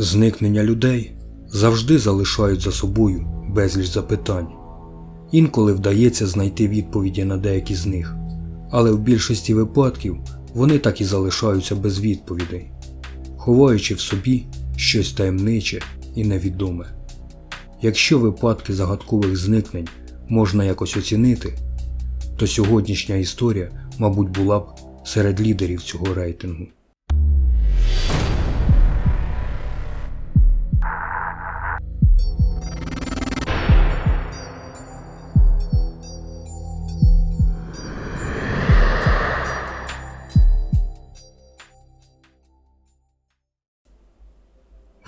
Зникнення людей завжди залишають за собою безліч запитань. Інколи вдається знайти відповіді на деякі з них, але в більшості випадків вони так і залишаються без відповідей, ховаючи в собі щось таємниче і невідоме. Якщо випадки загадкових зникнень можна якось оцінити, то сьогоднішня історія, мабуть, була б серед лідерів цього рейтингу.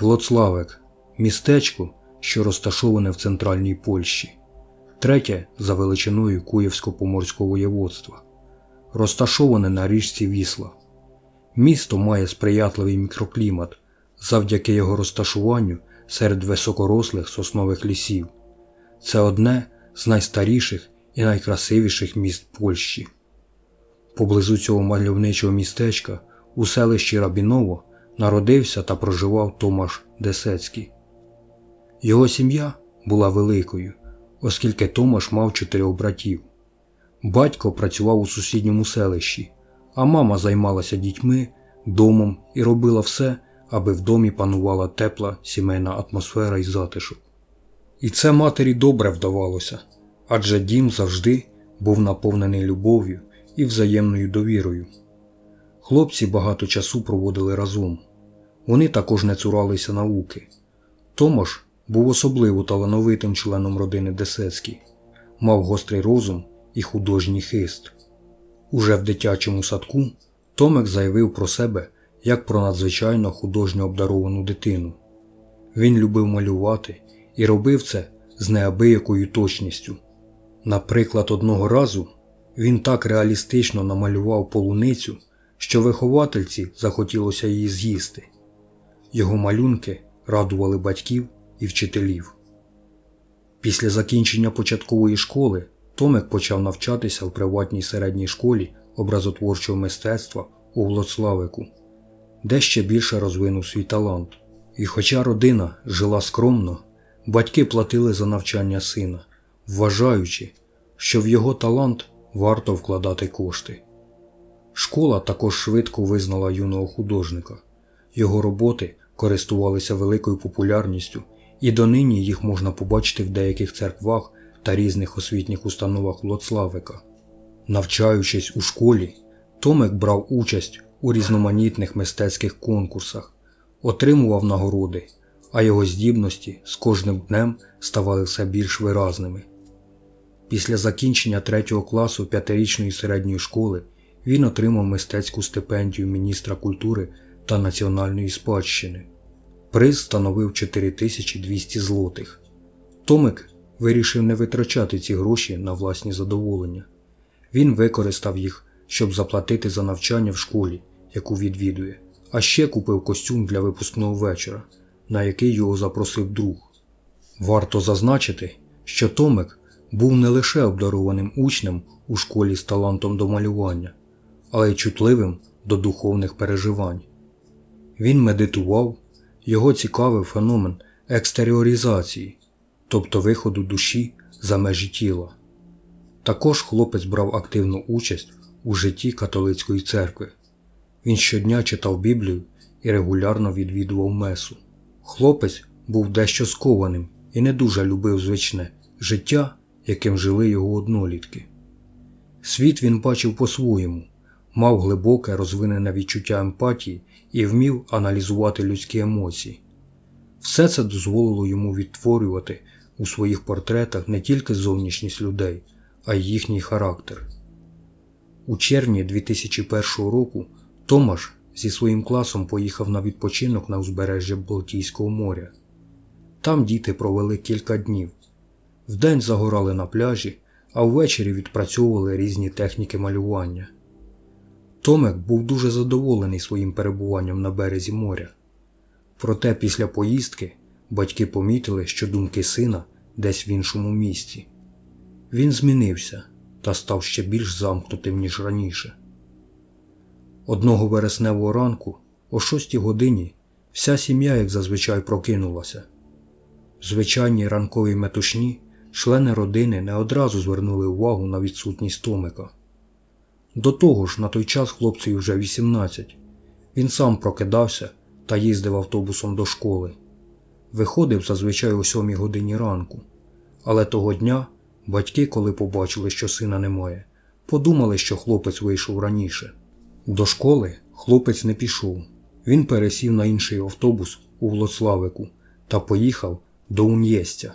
Влоцлавек містечко, що розташоване в центральній Польщі, третє за величиною Куївсько-Поморського воєводства, розташоване на річці Вісла. Місто має сприятливий мікроклімат завдяки його розташуванню серед високорослих соснових лісів. Це одне з найстаріших і найкрасивіших міст Польщі. Поблизу цього мальовничого містечка у селищі Рабіново народився та проживав Томаш Десецький. Його сім'я була великою, оскільки Томаш мав чотирьох братів. Батько працював у сусідньому селищі, а мама займалася дітьми, домом і робила все, аби в домі панувала тепла сімейна атмосфера і затишок. І це матері добре вдавалося, адже дім завжди був наповнений любов'ю і взаємною довірою. Хлопці багато часу проводили разом. Вони також не цуралися науки. Томаш був особливо талановитим членом родини Десецький, мав гострий розум і художній хист. Уже в дитячому садку Томик заявив про себе як про надзвичайно художньо обдаровану дитину. Він любив малювати і робив це з неабиякою точністю. Наприклад, одного разу він так реалістично намалював полуницю, що виховательці захотілося її з'їсти. Його малюнки радували батьків і вчителів. Після закінчення початкової школи Томик почав навчатися в приватній середній школі образотворчого мистецтва у Влоцлавику, де ще більше розвинув свій талант. І хоча родина жила скромно, батьки платили за навчання сина, вважаючи, що в його талант варто вкладати кошти. Школа також швидко визнала юного художника. Його роботи користувалися великою популярністю, і донині їх можна побачити в деяких церквах та різних освітніх установах Лоцлавика. Навчаючись у школі, Томик брав участь у різноманітних мистецьких конкурсах, отримував нагороди, а його здібності з кожним днем ставали все більш виразними. Після закінчення третього класу п'ятирічної середньої школи він отримав мистецьку стипендію міністра культури та національної спадщини. Приз становив 4200 злотих. Томик вирішив не витрачати ці гроші на власні задоволення. Він використав їх, щоб заплатити за навчання в школі, яку відвідує, а ще купив костюм для випускного вечора, на який його запросив друг. Варто зазначити, що Томик був не лише обдарованим учнем у школі з талантом до малювання, але й чутливим до духовних переживань. Він медитував, його цікавив феномен екстеріоризації, тобто виходу душі за межі тіла. Також хлопець брав активну участь у житті католицької церкви. Він щодня читав Біблію і регулярно відвідував месу. Хлопець був дещо скованим і не дуже любив звичне життя, яким жили його однолітки. Світ він бачив по-своєму, мав глибоке розвинене відчуття емпатії і вмів аналізувати людські емоції. Все це дозволило йому відтворювати у своїх портретах не тільки зовнішність людей, а й їхній характер. У червні 2001 року Томаш зі своїм класом поїхав на відпочинок на узбережжя Балтійського моря. Там діти провели кілька днів. Вдень загорали на пляжі, а ввечері відпрацьовували різні техніки малювання. Томик був дуже задоволений своїм перебуванням на березі моря. Проте після поїздки батьки помітили, що думки сина десь в іншому місці. Він змінився та став ще більш замкнутим, ніж раніше. Одного вересневого ранку, о шостій годині, Вся сім'я, як зазвичай, прокинулася. В звичайній ранковій метушні члени родини не одразу звернули увагу на відсутність Томика. До того ж, на той час хлопцеві вже 18. Він сам прокидався та їздив автобусом до школи. Виходив зазвичай о 7 годині ранку. Але того дня батьки, коли побачили, що сина немає, подумали, що хлопець вийшов раніше. До школи хлопець не пішов. Він пересів на інший автобус у Влоцлавику та поїхав до Ун'єстя,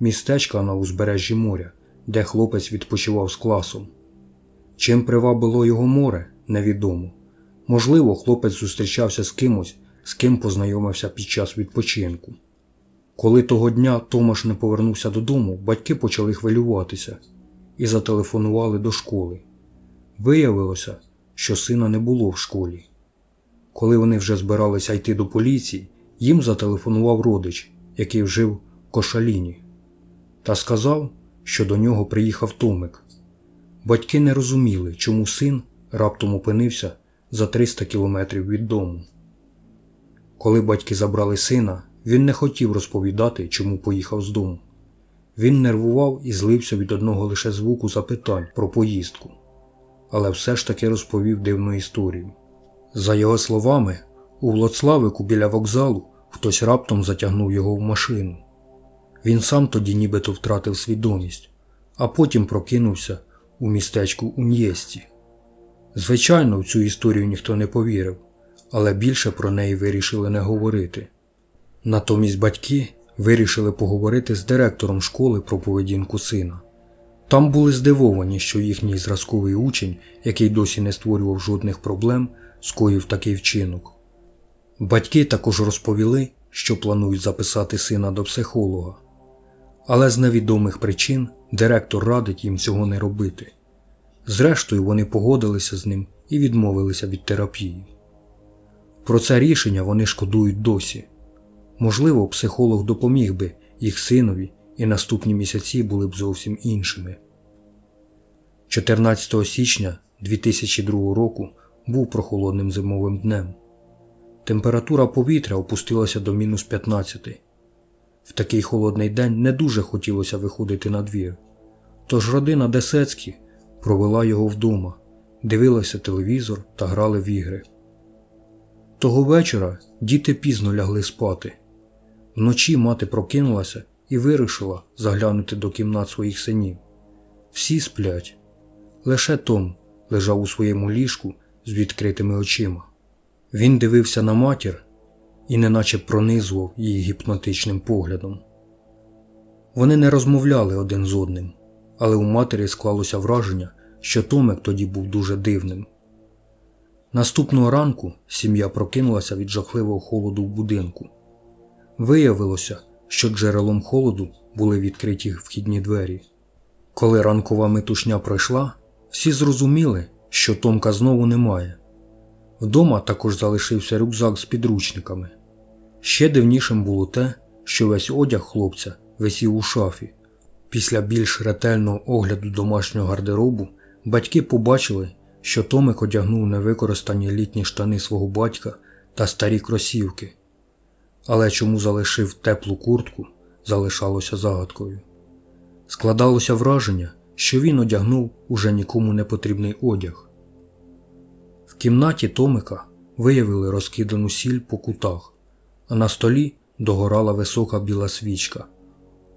містечка на узбережжі моря, де хлопець відпочивав з класом. Чим привабило його море, невідомо. Можливо, хлопець зустрічався з кимось, з ким познайомився під час відпочинку. Коли того дня Томаш не повернувся додому, батьки почали хвилюватися і зателефонували до школи. Виявилося, що сина не було в школі. Коли вони вже збиралися йти до поліції, їм зателефонував родич, який жив в Кошаліні, та сказав, що до нього приїхав Томик. Батьки не розуміли, чому син раптом опинився за 300 кілометрів від дому. Коли батьки забрали сина, він не хотів розповідати, чому поїхав з дому. Він нервував і злився від одного лише звуку запитань про поїздку, але все ж таки розповів дивну історію. За його словами, у Влоцлавику біля вокзалу хтось раптом затягнув його в машину. Він сам тоді нібито втратив свідомість, а потім прокинувся у містечку Ун'єсті. Звичайно, в цю історію ніхто не повірив, але більше про неї вирішили не говорити. Натомість батьки вирішили поговорити з директором школи про поведінку сина. Там були здивовані, що їхній зразковий учень, який досі не створював жодних проблем, скоїв такий вчинок. Батьки також розповіли, що планують записати сина до психолога. Але з невідомих причин директор радить їм цього не робити. Зрештою, вони погодилися з ним і відмовилися від терапії. Про це рішення вони шкодують досі. Можливо, психолог допоміг би їх синові, і наступні місяці були б зовсім іншими. 14 січня 2002 року був прохолодним зимовим днем. Температура повітря опустилася до мінус 15. В такий холодний день не дуже хотілося виходити на двір. Тож родина Десецькі провела його вдома, дивилася телевізор та грали в ігри. Того вечора діти пізно лягли спати. Вночі мати прокинулася і вирішила заглянути до кімнат своїх синів. Всі сплять. Лише Том лежав у своєму ліжку з відкритими очима. Він дивився на матір і неначе пронизував її гіпнотичним поглядом. Вони не розмовляли один з одним, але у матері склалося враження, що Томик тоді був дуже дивним. Наступного ранку сім'я прокинулася від жахливого холоду в будинку. Виявилося, що джерелом холоду були відкриті вхідні двері. Коли ранкова метушня пройшла, всі зрозуміли, що Томка знову немає. Вдома також залишився рюкзак з підручниками. Ще дивнішим було те, що весь одяг хлопця висів у шафі. Після більш ретельного огляду домашнього гардеробу батьки побачили, що Томик одягнув невикористані літні штани свого батька та старі кросівки. Але чому залишив теплу куртку, залишалося загадкою. Складалося враження, що він одягнув уже нікому не потрібний одяг. В кімнаті Томика виявили розкидану сіль по кутах, на столі догорала висока біла свічка.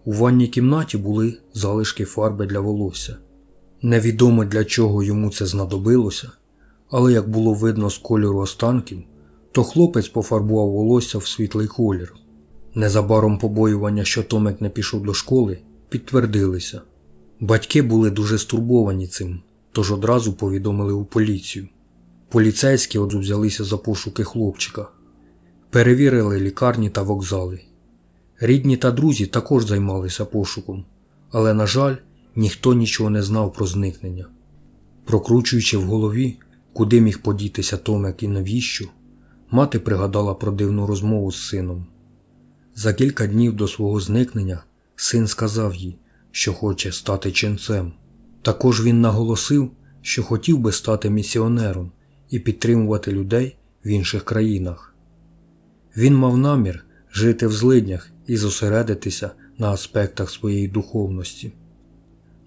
У ванній кімнаті були залишки фарби для волосся. Невідомо для чого йому це знадобилося, але як було видно з кольору останків, то хлопець пофарбував волосся в світлий колір. Незабаром побоювання, що Томик не пішов до школи, підтвердилися. Батьки були дуже стурбовані цим, тож одразу повідомили у поліцію. Поліцейські от взялися за пошуки хлопчика, перевірили лікарні та вокзали. Рідні та друзі також займалися пошуком, але, на жаль, ніхто нічого не знав про зникнення. Прокручуючи в голові, куди міг подітися Томик і навіщо, мати пригадала про дивну розмову з сином. За кілька днів до свого зникнення син сказав їй, що хоче стати ченцем. Також він наголосив, що хотів би стати місіонером і підтримувати людей в інших країнах. Він мав намір жити в злиднях і зосередитися на аспектах своєї духовності.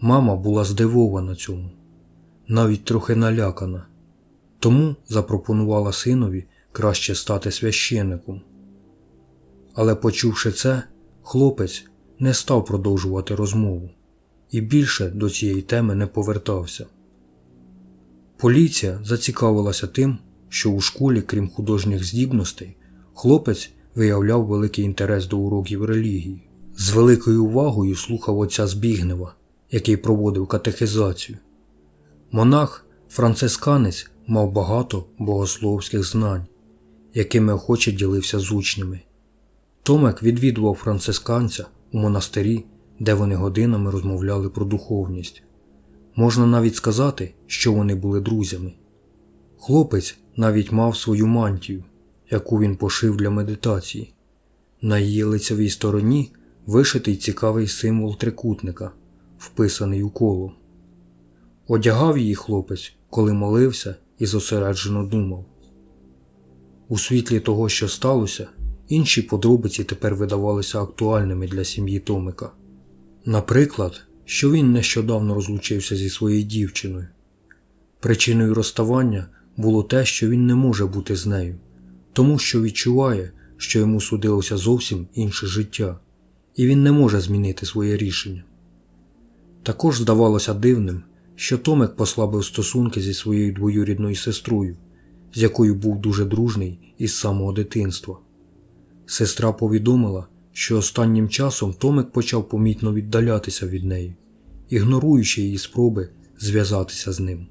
Мама була здивована цьому, навіть трохи налякана, тому запропонувала синові краще стати священником. Але, почувши це, хлопець не став продовжувати розмову і більше до цієї теми не повертався. Поліція зацікавилася тим, що у школі, крім художніх здібностей, хлопець виявляв великий інтерес до уроків релігії. З великою увагою слухав отця Збігнева, який проводив катехизацію. Монах, францисканець, мав багато богословських знань, якими охоче ділився з учнями. Томик відвідував францисканця у монастирі, де вони годинами розмовляли про духовність. Можна навіть сказати, що вони були друзями. Хлопець навіть мав свою мантію, яку він пошив для медитації. На її лицевій стороні вишитий цікавий символ трикутника, вписаний у коло. Одягав її хлопець, коли молився і зосереджено думав. У світлі того, що сталося, інші подробиці тепер видавалися актуальними для сім'ї Томика. Наприклад, що він нещодавно розлучився зі своєю дівчиною. Причиною розставання було те, що він не може бути з нею, тому що відчуває, що йому судилося зовсім інше життя, і він не може змінити своє рішення. Також здавалося дивним, що Томик послабив стосунки зі своєю двоюрідною сестрою, з якою був дуже дружний із самого дитинства. Сестра повідомила, що останнім часом Томик почав помітно віддалятися від неї, ігноруючи її спроби зв'язатися з ним.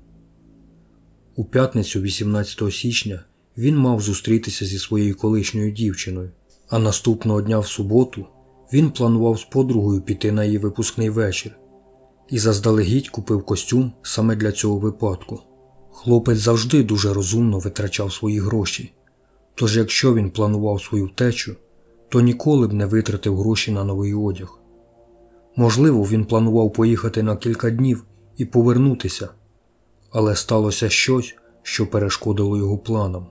У п'ятницю 18 січня він мав зустрітися зі своєю колишньою дівчиною, а наступного дня в суботу він планував з подругою піти на її випускний вечір і заздалегідь купив костюм саме для цього випадку. Хлопець завжди дуже розумно витрачав свої гроші, тож якщо він планував свою втечу, то ніколи б не витратив гроші на новий одяг. Можливо, він планував поїхати на кілька днів і повернутися, але сталося щось, що перешкодило його планам.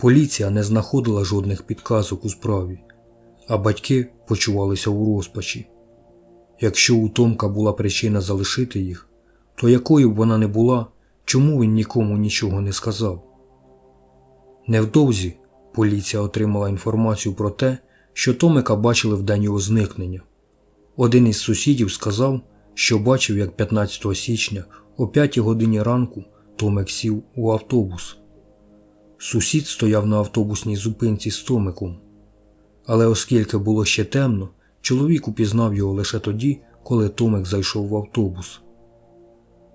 Поліція не знаходила жодних підказок у справі, а батьки почувалися у розпачі. Якщо у Томка була причина залишити їх, то якою б вона не була, чому він нікому нічого не сказав? Невдовзі поліція отримала інформацію про те, що Томика бачили в день його зникнення. Один із сусідів сказав, що бачив, як 15 січня о 5 годині ранку Томик сів у автобус. Сусід стояв на автобусній зупинці з Томиком. Але оскільки було ще темно, чоловік упізнав його лише тоді, коли Томик зайшов в автобус.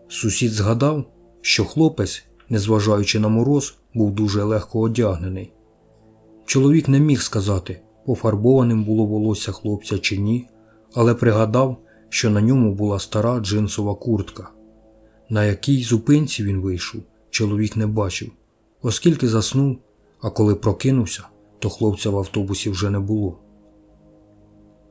Сусід згадав, що хлопець, незважаючи на мороз, був дуже легко одягнений. Чоловік не міг сказати, пофарбованим було волосся хлопця чи ні, але пригадав, що на ньому була стара джинсова куртка. На якій зупинці він вийшов, чоловік не бачив, оскільки заснув, а коли прокинувся, то хлопця в автобусі вже не було.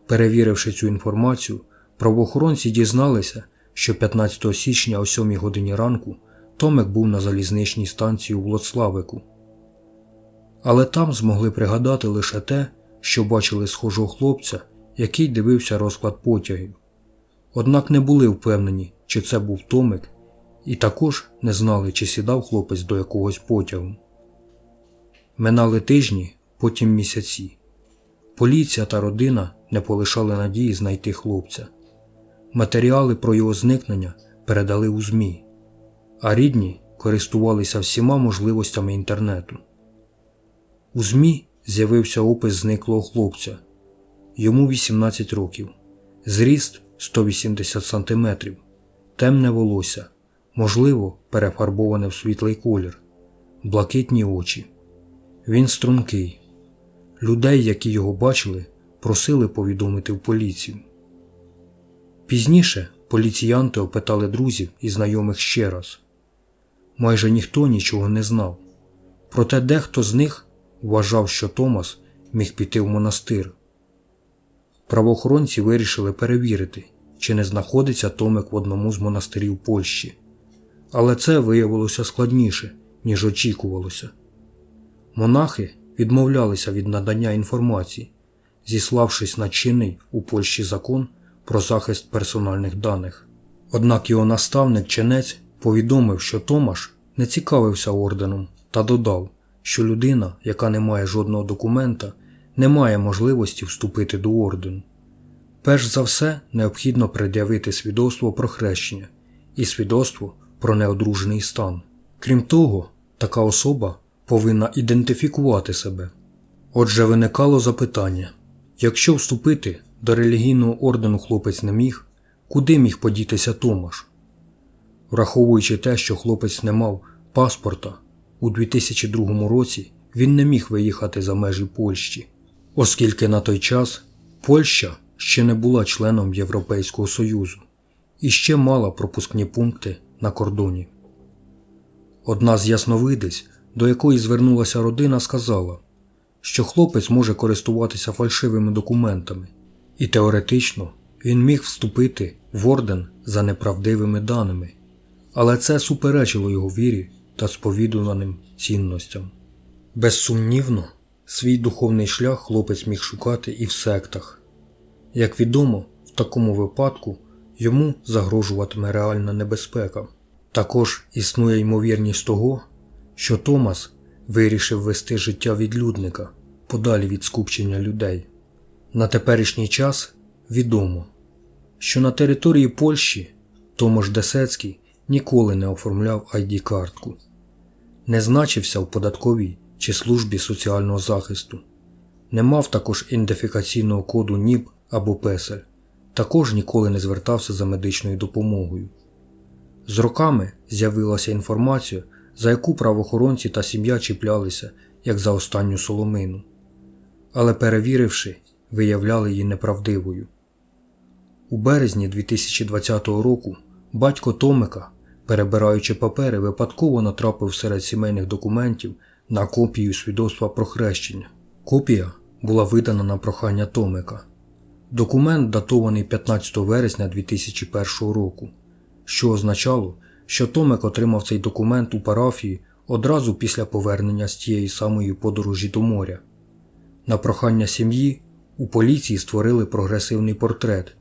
Перевіривши цю інформацію, правоохоронці дізналися, що 15 січня о 7 годині ранку Томик був на залізничній станції у Влоцлавику. Але там змогли пригадати лише те, що бачили схожого хлопця, який дивився розклад потягів. Однак не були впевнені, чи це був Томик, і також не знали, чи сідав хлопець до якогось потягу. Минали тижні, потім місяці. Поліція та родина не полишали надії знайти хлопця. Матеріали про його зникнення передали у ЗМІ, а рідні користувалися всіма можливостями інтернету. У ЗМІ з'явився опис зниклого хлопця. Йому 18 років, зріст 180 см, темне волосся, можливо, перефарбоване в світлий колір, блакитні очі. Він стрункий. Людей, які його бачили, просили повідомити в поліцію. Пізніше поліціянти опитали друзів і знайомих ще раз. Майже ніхто нічого не знав. Проте дехто з них вважав, що Томас міг піти в монастир. Правоохоронці вирішили перевірити, чи не знаходиться Томик в одному з монастирів Польщі. Але це виявилося складніше, ніж очікувалося. Монахи, відмовлялися від надання інформації, зіславшись на чинний у Польщі закон про захист персональних даних. Однак його наставник Ченець повідомив, що Томаш не цікавився орденом та додав, що людина, яка не має жодного документа, не має можливості вступити до ордену. Перш за все, необхідно пред'явити свідоцтво про хрещення і свідоцтво про неодружений стан. Крім того, така особа повинна ідентифікувати себе. Отже, виникало запитання: якщо вступити до релігійного ордену хлопець не міг, куди міг подітися Томаш? Враховуючи те, що хлопець не мав паспорта, у 2002 році він не міг виїхати за межі Польщі, оскільки на той час Польща ще не була членом Європейського Союзу і ще мала пропускні пункти на кордоні. Одна з ясновидиць, до якої звернулася родина, сказала, що хлопець може користуватися фальшивими документами, і теоретично він міг вступити в орден за неправдивими даними, але це суперечило його вірі та сповідуваним цінностям. Безсумнівно, свій духовний шлях хлопець міг шукати і в сектах. Як відомо, в такому випадку йому загрожуватиме реальна небезпека. Також існує ймовірність того, що Томас вирішив вести життя відлюдника подалі від скупчення людей. На теперішній час відомо, що на території Польщі Томаш Десецький ніколи не оформляв ID-картку, не значився в податковій чи службі соціального захисту, не мав також ідентифікаційного коду НІП або песель, також ніколи не звертався за медичною допомогою. З роками з'явилася інформація, за яку правоохоронці та сім'я чіплялися як за останню соломину, але перевіривши, виявляли її неправдивою. У березні 2020 року батько Томика, перебираючи папери, випадково натрапив серед сімейних документів на копію свідоцтва про хрещення. Копія була видана на прохання Томика. Документ датований 15 вересня 2001 року, що означало, що Томик отримав цей документ у парафії одразу після повернення з тієї самої подорожі до моря. На прохання сім'ї у поліції створили прогресивний портрет,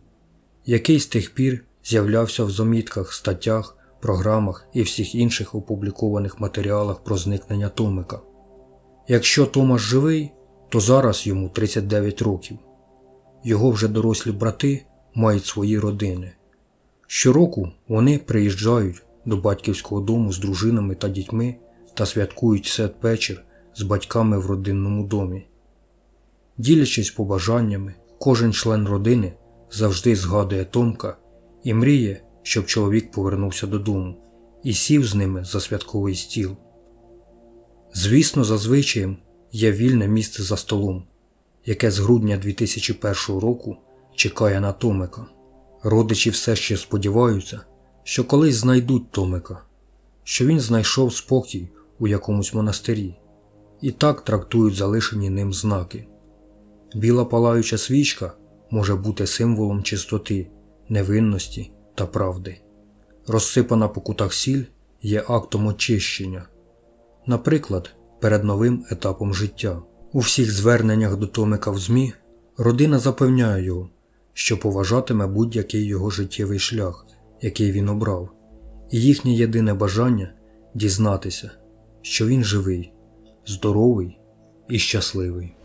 який з тих пір з'являвся в замітках, статтях, програмах і всіх інших опублікованих матеріалах про зникнення Томика. Якщо Томаш живий, то зараз йому 39 років. Його вже дорослі брати мають свої родини. Щороку вони приїжджають до батьківського дому з дружинами та дітьми та святкують святвечір з батьками в родинному домі. Ділячись побажаннями, кожен член родини завжди згадує Томка і мріє, щоб чоловік повернувся додому і сів з ними за святковий стіл. Звісно, за звичаєм є вільне місце за столом, яке з грудня 2001 року чекає на Томика. Родичі все ще сподіваються, що колись знайдуть Томика, що він знайшов спокій у якомусь монастирі, і так трактують залишені ним знаки. Біла палаюча свічка може бути символом чистоти, невинності та правди. Розсипана по кутах сіль є актом очищення, наприклад, перед новим етапом життя. У всіх зверненнях до Томика в ЗМІ родина запевняє його, що поважатиме будь-який його життєвий шлях, який він обрав, і їхнє єдине бажання дізнатися, що він живий, здоровий і щасливий.